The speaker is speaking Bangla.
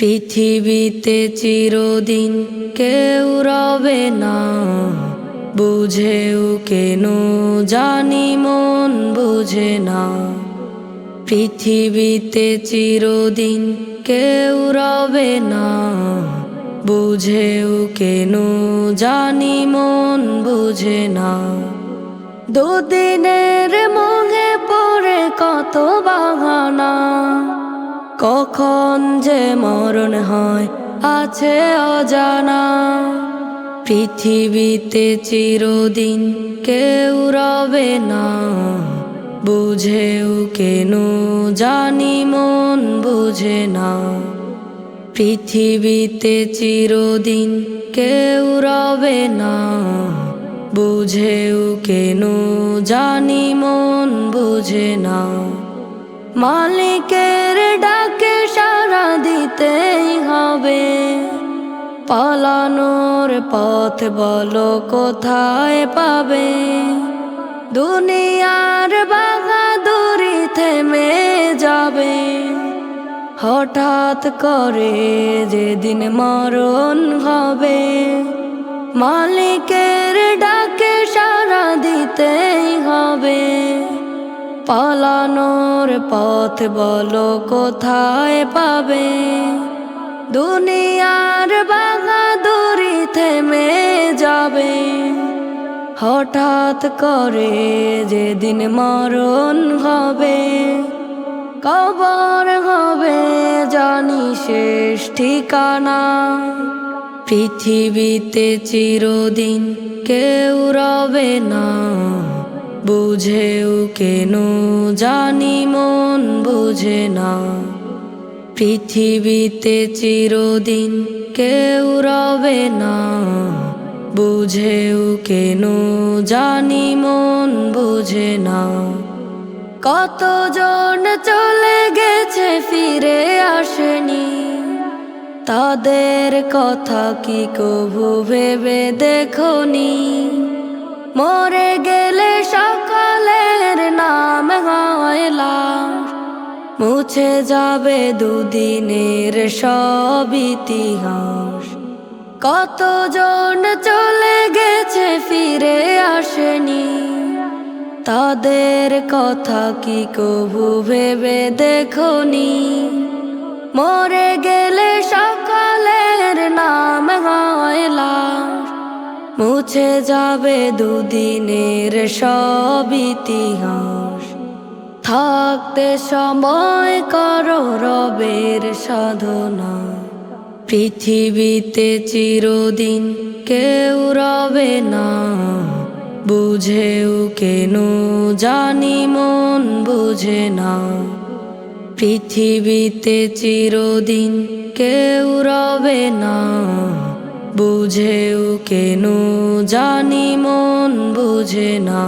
পৃথিবীতে চিরদিন কেউ রবে না। বুঝেও কেন জানি মন বুঝে না। পৃথিবীতে চিরদিন কেউ রবে না। বুঝেও কেন জানি মন বুঝে না। দুদিনের মঙ্গে পড়ে কত বাহানা। কখন যে মরণ হয়, আছে অজানা। পৃথিবীতে চিরদিন কেউ রবে না। বুঝেও কেন জানি মন বুঝে না। পৃথিবীতে চিরদিন কেউ রবে না। বুঝেও কেন জানি মন বুঝে না। মালিকের পালানোর পথ বলো কোথায় পাবে? দুনিয়ার বাগাদুরি থেমে যাবে। হঠাৎ করে যেদিন মরণ হবে, মালিকের ডাকে সারা দিতেই হবে। পালানোর পথ বলো কোথায় পাবে? হঠাৎ করে যেদিন মরণ হবে, কবর হবে, জানি শেষ ঠিকানা। পৃথিবীতে চিরদিন কেউ রবে না, বুঝেও কেন জানি মন বুঝে না। পৃথিবীতে চিরদিন কেউ রবে না। বুঝেও কেন জানি মন বুঝে না। কতজন চলে গেছে ফিরে আসেনি। তাদের কথা কি কভু ভেবে দেখনি। মরে গেলে সকালের নাম হয় লাশ। মুছে যাবে দুদিনের সব ইতিহাস। কতজন আসেনি। তাদের কথা কি কভু ভেবে দেখনি? মরে গেলে সকালের নাম হয় মুছে যাবে দুদিনের সব ইতিহাস। থাকতে সময় করো রবের সাধনা। পৃথিবীতে চিরদিন কেউ রবে না। বুঝেও কেন জানি মন বুঝে না। পৃথিবীতে চিরদিন কেউ রবে না। বুঝেও কেন জানি মন বুঝে না।